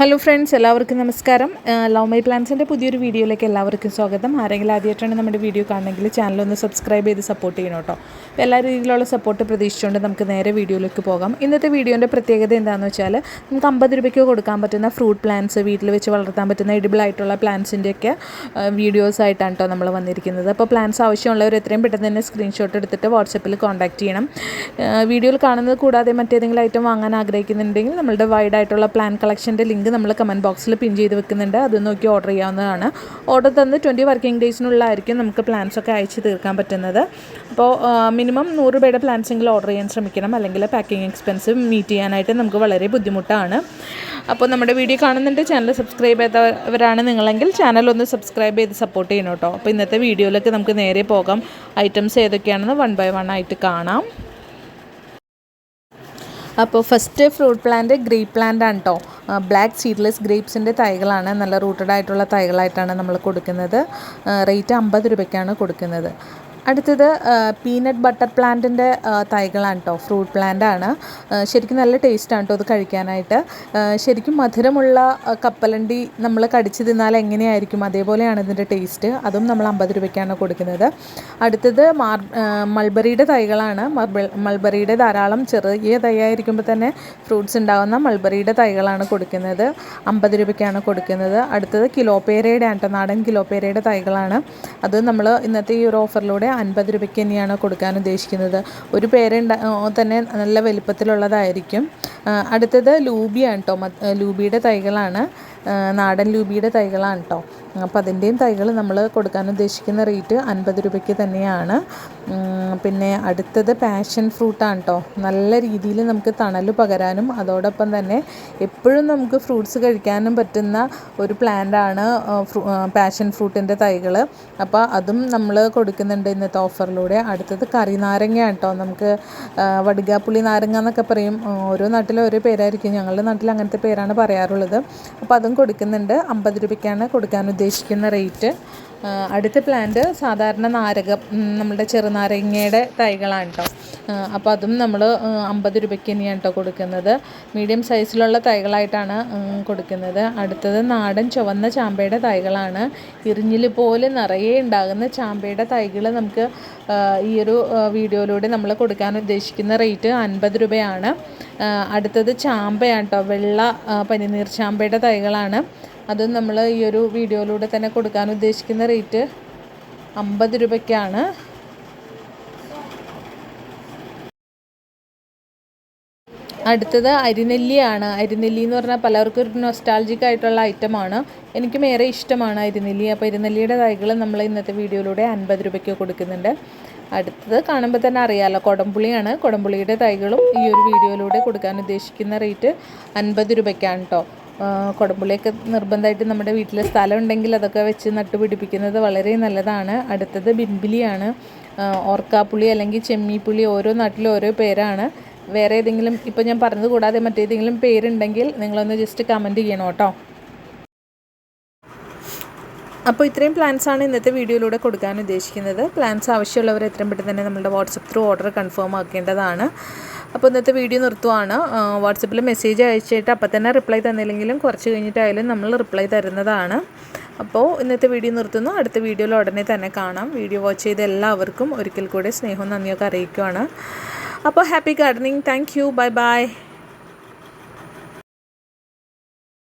Hello friends എല്ലാവർക്കും നമസ്കാരം. Love my പ്ലാൻസിന്റെ പുതിയൊരു വീഡിയോയിലേക്ക് എല്ലാവർക്കും സ്വാഗതം. ആരെങ്കിലും ആദ്യമായിട്ടാണ് നമ്മുടെ വീഡിയോ കാണണമെങ്കിൽ ചാനൽ ഒന്ന് സബ്സ്ക്രൈബ് ചെയ്ത് സപ്പോർട്ട് ചെയ്യണം കേട്ടോ. അപ്പോൾ എല്ലാ രീതിയിലുള്ള സപ്പോർട്ട് പ്രതീക്ഷിച്ചുകൊണ്ട് നമുക്ക് നേരെ വീഡിയോയിലേക്ക് പോകാം. ഇന്നത്തെ വീഡിയോന്റെ പ്രത്യേകത എന്താണെന്ന് വെച്ചാൽ നമുക്ക് അമ്പത് രൂപയ്ക്ക് കൊടുക്കാൻ പറ്റുന്ന ഫ്രൂട്ട് പ്ലാന്റ്സ് വീട്ടിൽ വെച്ച് വളർത്താൻ പറ്റുന്ന എഡിബിൾ ആയിട്ടുള്ള പ്ലാന്റ്സിന്റെയൊക്കെ വീഡിയോസ് ആയിട്ടാണ് കേട്ടോ നമ്മൾ വന്നിരിക്കുന്നത്. അപ്പോൾ പ്ലാന്റ്സ് ആവശ്യമുള്ളവർ എത്രയും പെട്ടെന്ന് തന്നെ സ്ക്രീൻഷോട്ട് എടുത്തിട്ട് വാട്സപ്പിൽ കോൺടാക്ട് ചെയ്യണം. വീഡിയോയിൽ കാണുന്നത് കൂടാതെ മറ്റേതെങ്കിലും ഐറ്റം വാങ്ങാൻ ആഗ്രഹിക്കുന്നുണ്ടെങ്കിൽ നമ്മളുടെ വൈഡായിട്ടുള്ള പ്ലാൻ കളക്ഷന്റെ ലിങ്ക് നമ്മൾ കമന്റ് ബോക്സിൽ പിൻ ചെയ്ത് വെക്കുന്നുണ്ട്. അത് നോക്കി ഓർഡർ ചെയ്യാവുന്നതാണ്. ഓർഡർ തന്ന് ട്വന്റി വർക്കിംഗ് ഡേയ്സിനുള്ളിലായിരിക്കും നമുക്ക് പ്ലാൻസ് ഒക്കെ അയച്ച് തീർക്കാൻ പറ്റുന്നത്. അപ്പോൾ മിനിമം നൂറ് രൂപയുടെ പ്ലാൻസെങ്കിലും ഓർഡർ ചെയ്യാൻ ശ്രമിക്കണം. അല്ലെങ്കിൽ പാക്കിംഗ് എക്സ്പെൻസ് മീറ്റ് ചെയ്യാനായിട്ട് നമുക്ക് വളരെ ബുദ്ധിമുട്ടാണ്. അപ്പോൾ നമ്മുടെ വീഡിയോ കാണുന്നുണ്ട്. ചാനൽ സബ്സ്ക്രൈബ് ചെയ്തവരാണ് നിങ്ങളെങ്കിൽ ചാനൽ ഒന്ന് സബ്സ്ക്രൈബ് ചെയ്ത് സപ്പോർട്ട് ചെയ്യണം കേട്ടോ. അപ്പോൾ ഇന്നത്തെ വീഡിയോയിലേക്ക് നമുക്ക് നേരെ പോകാം. ഐറ്റംസ് ഏതൊക്കെയാണെന്ന് വൺ ബൈ വൺ ആയിട്ട് കാണാം. അപ്പോൾ first fruit plant grape plant ആണ് കേട്ടോ ബ്ലാക്ക് സീഡ്ലെസ് ഗ്രേപ്സിന്റെ തൈകളാണ്. നല്ല റൂട്ടഡ് ആയിട്ടുള്ള തൈകളായിട്ടാണ് നമ്മൾ കൊടുക്കുന്നത്. റേറ്റ് അമ്പത് രൂപയ്ക്കാണ് കൊടുക്കുന്നത്. അടുത്തത് പീനട്ട് ബട്ടർ പ്ലാന്റിന്റെ തൈകളാണ് കേട്ടോ ഫ്രൂട്ട് പ്ലാന്റ് ആണ്. ശരിക്കും നല്ല ടേസ്റ്റാണ് കേട്ടോ അത് കഴിക്കാനായിട്ട്. ശരിക്കും മധുരമുള്ള കപ്പലണ്ടി നമ്മൾ കടിച്ച് തിന്നാൽ എങ്ങനെയായിരിക്കും? അതേപോലെയാണ് ഇതിന്റെ ടേസ്റ്റ് അതും നമ്മൾ അമ്പത് രൂപയ്ക്കാണ് കൊടുക്കുന്നത്. അടുത്തത് മാർ മൾബറിയുടെ തൈകളാണ്. മൾബറിയുടെ ധാരാളം ചെറിയ തൈയായിരിക്കുമ്പോൾ തന്നെ ഫ്രൂട്ട്സ് ഉണ്ടാകുന്ന മൾബറിയുടെ തൈകളാണ് കൊടുക്കുന്നത്. അമ്പത് രൂപയ്ക്കാണ് കൊടുക്കുന്നത്. അടുത്തത് കിലോപേരയുടെ ആണ് കേട്ടോ നാടൻ കിലോപേരയുടെ തൈകളാണ്. അത് നമ്മൾ ഇന്നത്തെ ഈ ഒരു ഓഫറിലൂടെ അൻപത് രൂപയ്ക്ക് തന്നെയാണ് കൊടുക്കാൻ ഉദ്ദേശിക്കുന്നത്. ഒരു പേര് തന്നെ നല്ല വലിപ്പത്തിലുള്ളതായിരിക്കും. അടുത്തത് ലൂബിയാണ് കേട്ടോ ലൂബിയുടെ തൈകളാണ്. നാടൻ ലൂബിയുടെ തൈകളാണ് കേട്ടോ അപ്പോൾ അതിന്റെയും തൈകൾ നമ്മൾ കൊടുക്കാൻ ഉദ്ദേശിക്കുന്ന റേറ്റ് അൻപത് രൂപയ്ക്ക് തന്നെയാണ്. പിന്നെ അടുത്തത് പാഷൻ ഫ്രൂട്ടാണ് കേട്ടോ നല്ല രീതിയിൽ നമുക്ക് തണൽ പകരാനും അതോടൊപ്പം തന്നെ എപ്പോഴും നമുക്ക് ഫ്രൂട്ട്സ് കഴിക്കാനും പറ്റുന്ന ഒരു പ്ലാന്റാണ് പാഷൻ ഫ്രൂട്ടിന്റെ തൈകൾ അപ്പോൾ അതും നമ്മൾ കൊടുക്കുന്നുണ്ട് ഇന്നത്തെ ഓഫറിലൂടെ. അടുത്തത് കറി നാരങ്ങ കേട്ടോ. നമുക്ക് വടുകാപ്പുളി നാരങ്ങ എന്നൊക്കെ പറയും. ഓരോ നാട്ടിലും ഓരോ പേരായിരിക്കും. ഞങ്ങളുടെ നാട്ടിൽ അങ്ങനത്തെ പേരാണ് പറയാറുള്ളത്. അപ്പോൾ അതും കൊടുക്കുന്നുണ്ട്. അമ്പത് രൂപയ്ക്കാണ് കൊടുക്കാൻ ഉദ്ദേശിക്കുന്ന റേറ്റ്. അടുത്ത പ്ലാന്റ് സാധാരണ നാരകം നമ്മുടെ ചെറുനാരങ്ങയുടെ തൈകളാണ് കേട്ടോ അപ്പോൾ അതും നമ്മൾ അമ്പത് രൂപയ്ക്ക് തന്നെയാണ് കേട്ടോ കൊടുക്കുന്നത്. മീഡിയം സൈസിലുള്ള തൈകളായിട്ടാണ് കൊടുക്കുന്നത്. അടുത്തത് നാടൻ ചുവന്ന ചാമ്പയുടെ തൈകളാണ്. ഇറിഞ്ഞിൽ പോലെ നിറയെ ഉണ്ടാകുന്ന ചാമ്പയുടെ തൈകൾ നമുക്ക് ഈ ഒരു വീഡിയോയിലൂടെ നമ്മൾ കൊടുക്കാൻ ഉദ്ദേശിക്കുന്ന റേറ്റ് അൻപത് രൂപയാണ്. അടുത്തത് ചാമ്പയാണ് കേട്ടോ വെള്ള പനിനീർ ചാമ്പയുടെ തൈകളാണ്. അത് നമ്മൾ ഈ ഒരു വീഡിയോയിലൂടെ തന്നെ കൊടുക്കാൻ ഉദ്ദേശിക്കുന്ന റേറ്റ് അമ്പത് രൂപയ്ക്കാണ്. അടുത്തത് അരിനെല്ലിയാണ്. അരിനെല്ലി എന്ന് പറഞ്ഞാൽ പലർക്കും ഒരു നൊസ്റ്റാൾജിക് ആയിട്ടുള്ള ഐറ്റമാണ് എനിക്കും ഏറെ ഇഷ്ടമാണ് അരിനെല്ലി. അപ്പോൾ അരിനെല്ലിയുടെ തൈകൾ നമ്മൾ ഇന്നത്തെ വീഡിയോയിലൂടെ അൻപത് രൂപയ്ക്ക് കൊടുക്കുന്നുണ്ട്. അടുത്തത് കാണുമ്പോൾ തന്നെ അറിയാമല്ലോ കൊടംപുളിയാണ്. കൊടംപുളിയുടെ തൈകളും ഈ ഒരു വീഡിയോയിലൂടെ കൊടുക്കാൻ ഉദ്ദേശിക്കുന്ന റേറ്റ് അൻപത് രൂപയ്ക്കാണ് കേട്ടോ കുടംപുളിയൊക്കെ നിർബന്ധമായിട്ട് നമ്മുടെ വീട്ടിൽ സ്ഥലം ഉണ്ടെങ്കിൽ അതൊക്കെ വെച്ച് നട്ടുപിടിപ്പിക്കുന്നത് വളരെ നല്ലതാണ്. അടുത്തത് ബിൻബിലിയാണ്. ഓർക്കാപ്പുളി അല്ലെങ്കിൽ ചെമ്മീപ്പുളി ഓരോ നാട്ടിലും ഓരോ പേരാണ്. വേറെ ഏതെങ്കിലും ഇപ്പോൾ ഞാൻ പറഞ്ഞത് കൂടാതെ മറ്റേതെങ്കിലും പേരുണ്ടെങ്കിൽ നിങ്ങളൊന്ന് ജസ്റ്റ് കമന്റ് ചെയ്യണം കേട്ടോ. അപ്പോൾ ഇത്രയും ആണ് ഇന്നത്തെ വീഡിയോയിലൂടെ കൊടുക്കാൻ ഉദ്ദേശിക്കുന്നത്. പ്ലാൻസ് ആവശ്യമുള്ളവർ എത്രയും പെട്ടെന്ന് തന്നെ നമ്മുടെ വാട്സപ്പ് ത്രൂ ഓർഡർ കൺഫേം ആക്കേണ്ടതാണ്. അപ്പോൾ ഇന്നത്തെ വീഡിയോ നിർത്തുവാണ്. വാട്സപ്പിൽ മെസ്സേജ് അയച്ചിട്ട് അപ്പം തന്നെ റിപ്ലൈ തന്നില്ലെങ്കിലും കുറച്ച് കഴിഞ്ഞിട്ടായാലും നമ്മൾ റിപ്ലൈ തരുന്നതാണ്. അപ്പോൾ ഇന്നത്തെ വീഡിയോ നിർത്തുന്നു. അടുത്ത വീഡിയോയിൽ ഉടനെ തന്നെ കാണാം. വീഡിയോ വാച്ച് ചെയ്ത എല്ലാവർക്കും ഒരിക്കൽ കൂടെ സ്നേഹവും നന്ദിയൊക്കെ അറിയിക്കുവാണ്. അപ്പോൾ happy gardening thank you bye bye